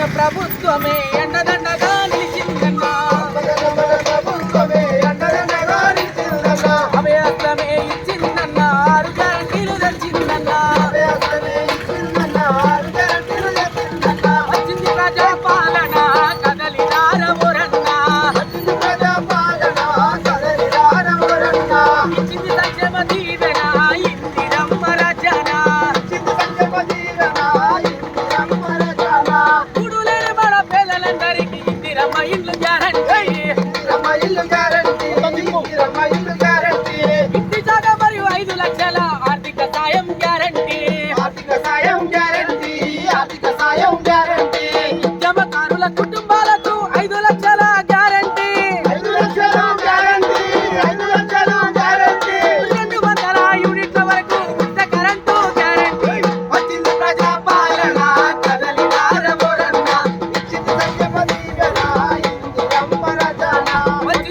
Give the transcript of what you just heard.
మన ప్రభుత్వమే ఎండదండగా నిలిచిందన్నా. ప్రభుత్వమే ఎండదండగా నిలిచిందన్నా. అభయాస్త్రం Sayın Lüger.